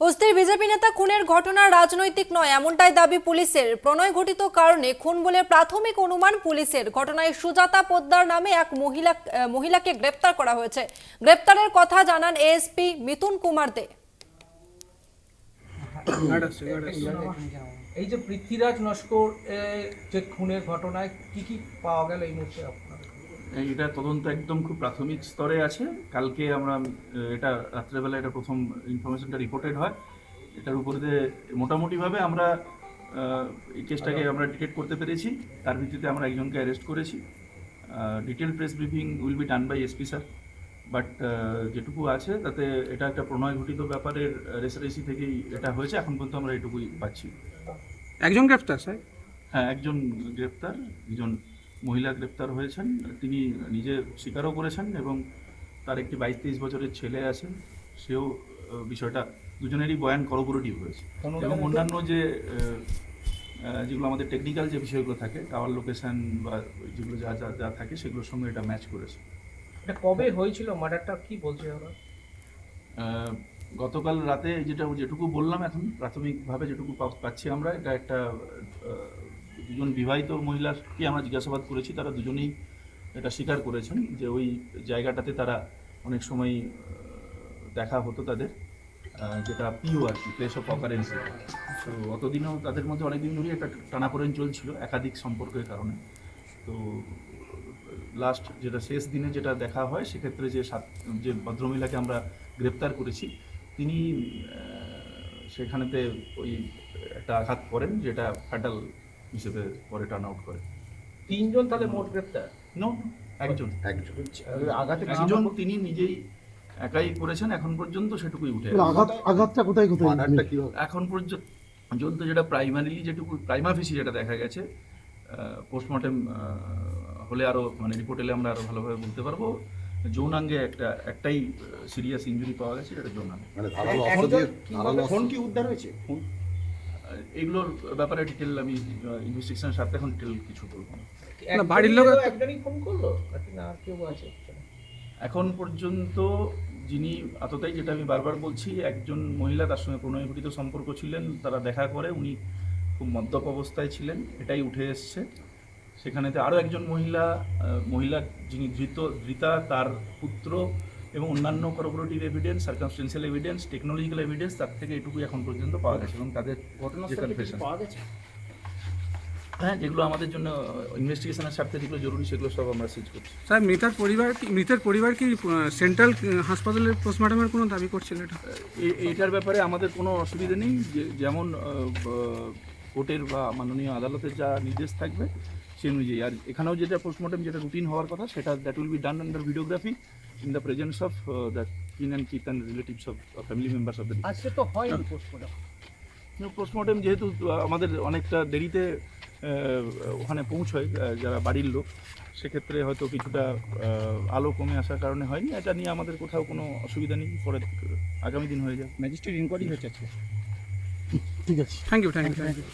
অস্থির বিজেপি নেতা খুনের ঘটনা রাজনৈতিক নয়, এমনটাই দাবি পুলিশের। প্রণয় ঘটিত কারণে খুন বলে প্রাথমিক অনুমান পুলিশের। ঘটনায় সুজাতা পোদ্দার নামে এক মহিলা মহিলাকে গ্রেপ্তার করা হয়েছে। গ্রেপ্তারের কথা জানান এএসপি মিথুন কুমার দে। এই যে পৃথ্বীরাজ নস্কর যে খুনের ঘটনায় কি কি পাওয়া গেল এই মুহূর্তে? এটা তদন্ত একদম খুব প্রাথমিক স্তরে আছে। কালকে আমরা এটা রাত্রেবেলা এটা প্রথম ইনফরমেশনটা রিপোর্টেড হয়। এটার উপরে মোটামুটিভাবে আমরা এই কেসটাকে আমরা ডিটেক্ট করতে পেরেছি। তার ভিত্তিতে আমরা একজনকে অ্যারেস্ট করেছি। Detail press briefing will be done by SP sir but যেটুকু আছে তাতে এটা একটা প্রণয় ঘটিত ব্যাপারের রেসারেসি থেকেই এটা হয়েছে। এখন পর্যন্ত আমরা এটুকুই পাচ্ছি। একজন গ্রেফতার স্যার? হ্যাঁ একজন গ্রেপ্তার একজন মহিলা গ্রেপ্তার হয়েছেন তিনি নিজে স্বীকারও করেছেন এবং তার একটি বাইশ তেইশ বছরের ছেলে আছেন সেও বিষয়টা দুজনেরই বয়ান করবোরেটিভ হয়েছে। এবং অন্যান্য যে যেগুলো আমাদের টেকনিক্যাল যে বিষয়গুলো থাকে টাওয়ার লোকেশন বা যেগুলো যা যা যা থাকে সেগুলোর সঙ্গে এটা ম্যাচ করেছে। এটা কবে হয়েছিল? মার্ডারটা কি বলছে ওরা? গতকাল রাতে যেটা যেটুকু বললাম এখন প্রাথমিকভাবে যেটুকু পাচ্ছি আমরা এটা একটা দুজন বিবাহিত মহিলাকে আমরা জিজ্ঞাসাবাদ করেছি, তারা দুজনেই এটা স্বীকার করেছেন যে ওই জায়গাটাতে তারা অনেক সময় দেখা হতো তাদের যেটা পিও আর কি প্লেস অফ অকারেন্সি তো অতদিনও তাদের মধ্যে অনেকদিন ধরেই একটা টানাপোড়েন চলছিল, একাধিক সম্পর্কের কারণে। তো লাস্ট যেটা শেষ দিনে যেটা দেখা হয়, সেক্ষেত্রে যে সাত, যে ভদ্রমহিলাকে আমরা গ্রেপ্তার করেছি, তিনি সেখানেতে ওই একটা আঘাত করেন, যেটা ফ্যাটাল হিসেবে পরে টার্ন আউট করে। তিনজন তাহলে মোট গ্রেপ্তার? নো একজন। একজন। আঘাতে একজন তিনি নিজেই একাই করেছেন এখন পর্যন্ত সেটুকুই উঠে আঘাত আঘাতটা কোথায় কোথায়? এখন পর্যন্ত যেটা প্রাইমারিলি যেটুকু প্রাইমা ফিসি যেটা দেখা গেছে পোস্টমর্টেম হলে আরও মানে রিপোর্ট এলে আমরা আরও ভালোভাবে বলতে পারব। যৌনাঙ্গে একটা একটাই সিরিয়াস ইঞ্জুরি পাওয়া গেছে এটা যৌনাঙ্গে। মানে ধারালো অস্ত্র দিয়ে ধারালো ফোন কি উদ্ধার হয়েছে? ফোন এগুলোর ব্যাপারে ডিটেল আমি ইনভেস্টিগেশনের সাথে এখন ডিটেল কিছু বলব না। না, বাড়ির লোক- একজনই- ফোন করল? না আর কেউ আছে? এখন পর্যন্ত যিনি আততাই যেটা আমি বারবার বলছি একজন মহিলা তার সঙ্গে প্রণয় ঘটিত সম্পর্ক ছিলেন তারা দেখা করে উনি খুব মদ্যপ অবস্থায় ছিলেন এটাই উঠে এসছে। সেখানেতে আরও একজন মহিলা মহিলা যিনি ধৃত ধৃতা তার পুত্র এবং অন্যান্য corroborative evidence circumstantial evidence technological evidence তার থেকে এটুকুই এখন পর্যন্ত পাওয়া গেছে এবং তাদের যে confession। পাওয়া গেছে? হ্যাঁ যেগুলো আমাদের জন্য ইনভেস্টিগেশনের স্বার্থে যেগুলো জরুরি সেগুলো সব আমরা সিজ করছি। স্যার মৃতার পরিবার কি মৃতের পরিবার কি সেন্ট্রাল হাসপাতালের পোস্টমর্টমের কোনো দাবি করছিল এটা? এ- এইটার ব্যাপারে আমাদের কোনো অসুবিধা নেই। যে যেমন কোর্টের বা মাননীয় আদালতের যা নির্দেশ থাকবে সে অনুযায়ী। আর এখানেও যেটা পোস্টমর্টম যেটা রুটিন হওয়ার কথা সেটা that will be done under videography in the presence of the kin and kith and relatives of family members of the আজকে তো হয়নি পোস্টমর্টম পোস্টমর্টম যেহেতু আমাদের অনেকটা দেরিতে ওখানে পৌঁছয় যারা বাড়ির লোক সেক্ষেত্রে হয়তো কিছুটা আলো কমে আসার কারণে হয়নি। এটা নিয়ে আমাদের কোথাও কোনো অসুবিধা নেই। পরে আগামী দিন হয়ে যাবে। ম্যাজিস্ট্রেট ইনকোয়ারি হয়েছে ঠিক আছে। Thank you thank you thank you